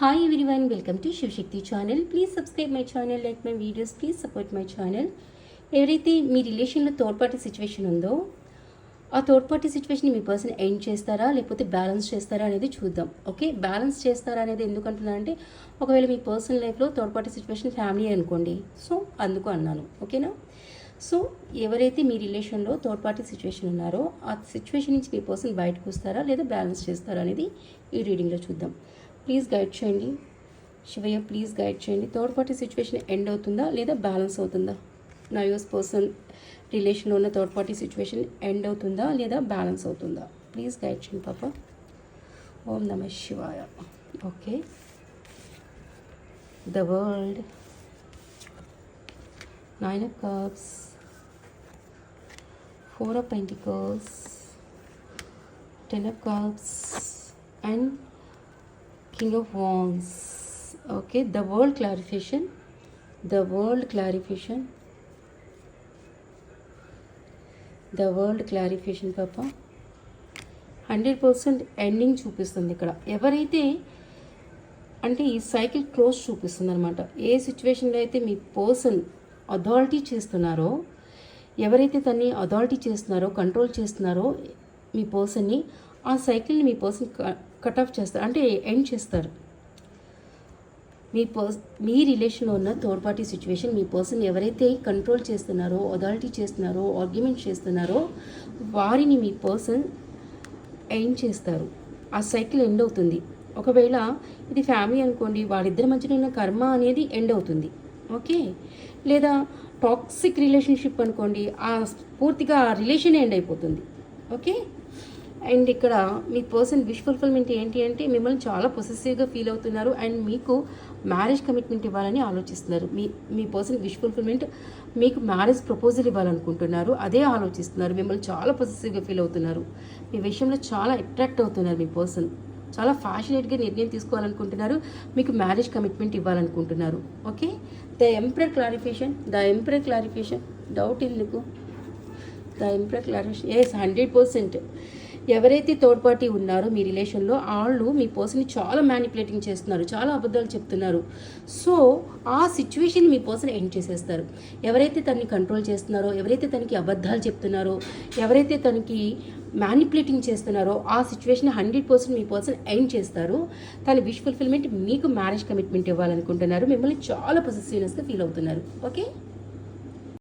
Hi everyone welcome to Shivashakti channel please subscribe my channel like my videos please support my channel ఎవరైతే మీ రిలేషన్లో తోడ్పాటి situation ఉందో ఆ తోడ్పాటి సిచ్యువేషన్ మీ పర్సన్ ఎండ్ చేస్తారా లేకపోతే బ్యాలెన్స్ చేస్తారా అనేది చూద్దాం. ఓకే బ్యాలెన్స్ చేస్తారా అనేది ఎందుకంటున్నారంటే ఒకవేళ మీ పర్సనల్ లైఫ్లో తోడ్పాటి సిచ్యువేషన్ ఫ్యామిలీ అనుకోండి. సో అందుకు అన్నాను. ఓకేనా సో ఎవరైతే మీ రిలేషన్లో థర్డ్ పార్టీ సిచ్యువేషన్ ఉన్నారో ఆ సిచ్యువేషన్ నుంచి మీ పర్సన్ బయటకు వస్తారా లేదా బ్యాలెన్స్ చేస్తారా అనేది ఈ రీడింగ్లో చూద్దాం. ప్లీజ్ గైడ్ చేయండి. శివయ్య ప్లీజ్ గైడ్ చేయండి. థర్డ్ పార్టీ సిచ్యువేషన్ ఎండ్ అవుతుందా లేదా బ్యాలెన్స్ అవుతుందా? నా యూస్ పర్సన్ రిలేషన్లో ఉన్న థర్డ్ పార్టీ సిచ్యువేషన్ ఎండ్ అవుతుందా లేదా బ్యాలెన్స్ అవుతుందా? ప్లీజ్ గైడ్ చేయండి పాప. ఓం నమ శివాయ. Okay the world nine of cups four of pentacles ten of cups and king of wands. Okay the world clarification. The world clarification. The world clarification పాప hundred percent ending చూపిస్తుంది ఇక్కడ. ఎవరైతే అంటే ఈ సైకిల్ క్లోజ్ చూపిస్తుంది అనమాట ఏ సిచ్యువేషన్లో అయితే మీ పర్సన్ అథారిటీ చేస్తున్నారో ఎవరైతే తన్ని అథారిటీ చేస్తున్నారో కంట్రోల్ చేస్తున్నారో మీ పర్సన్ని ఆ సైకిల్ని మీ పర్సన్ కట్ ఆఫ్ చేస్తారు. అంటే ఎండ్ చేస్తారు. మీ పర్స్ మీ రిలేషన్లో ఉన్న థర్డ్ పార్టీ సిచ్యువేషన్ మీ పర్సన్ ఎవరైతే కంట్రోల్ చేస్తున్నారో అథారిటీ చేస్తున్నారో ఆర్గ్యుమెంట్ చేస్తున్నారో వారిని మీ పర్సన్ ఎండ్ చేస్తారు. ఆ సైకిల్ ఎండ్ అవుతుంది. ఒకవేళ ఇది ఫ్యామిలీ అనుకోండి వాళ్ళిద్దరి మధ్యన ఉన్న కర్మ అనేది ఎండ్ అవుతుంది. ఓకే? లేదా టాక్సిక్ రిలేషన్షిప్ అనుకోండి ఆ పూర్తిగా ఆ రిలేషన్ ఎండ్ అయిపోతుంది. ఓకే? అండ్ ఇక్కడ మీ పర్సన్ విష్ ఫుల్ఫిల్మెంట్ ఏంటి అంటే మిమ్మల్ని చాలా పొసెసివ్గా ఫీల్ అవుతున్నారు అండ్ మీకు మ్యారేజ్ కమిట్మెంట్ ఇవ్వాలని ఆలోచిస్తున్నారు. మీ మీ పర్సన్ విష్ ఫుల్ఫిల్మెంట్ మీకు మ్యారేజ్ ప్రపోజల్ ఇవ్వాలనుకుంటున్నారు. అదే ఆలోచిస్తున్నారు. మిమ్మల్ని చాలా పొసెసివ్గా ఫీల్ అవుతున్నారు. మీ విషయంలో చాలా అట్రాక్ట్ అవుతున్నారు మీ పర్సన్. చాలా ఫ్యాషనేట్గా నిర్ణయం తీసుకోవాలనుకుంటున్నారు. మీకు marriage commitment ఇవ్వాలనుకుంటున్నారు. Okay? The emperor clarification the emperor clarification doubt ఎందుకు? The emperor clarification yes hundred percent ఎవరైతే థర్డ్ పార్టీ ఉన్నారో మీ రిలేషన్లో వాళ్ళు మీ పర్సన్ని చాలా మ్యానిపులేటింగ్ చేస్తున్నారు చాలా అబద్ధాలు చెప్తున్నారు. సో ఆ సిచ్యువేషన్ మీ పర్సన్ ఎండ్ చేసేస్తారు. ఎవరైతే తనని కంట్రోల్ చేస్తున్నారో ఎవరైతే తనకి అబద్ధాలు చెప్తున్నారో ఎవరైతే తనకి మ్యానిపులేటింగ్ చేస్తున్నారో ఆ సిచ్యువేషన్ హండ్రెడ్ పర్సెంట్ మీ పర్సన్ ఎండ్ చేస్తారు. తన విష్ ఫుల్ఫిల్మెంట్ మీకు మ్యారేజ్ కమిట్మెంట్ ఇవ్వాలనుకుంటున్నారు. మిమ్మల్ని చాలా పొజిటివ్నెస్గా ఫీల్ అవుతున్నారు. ఓకే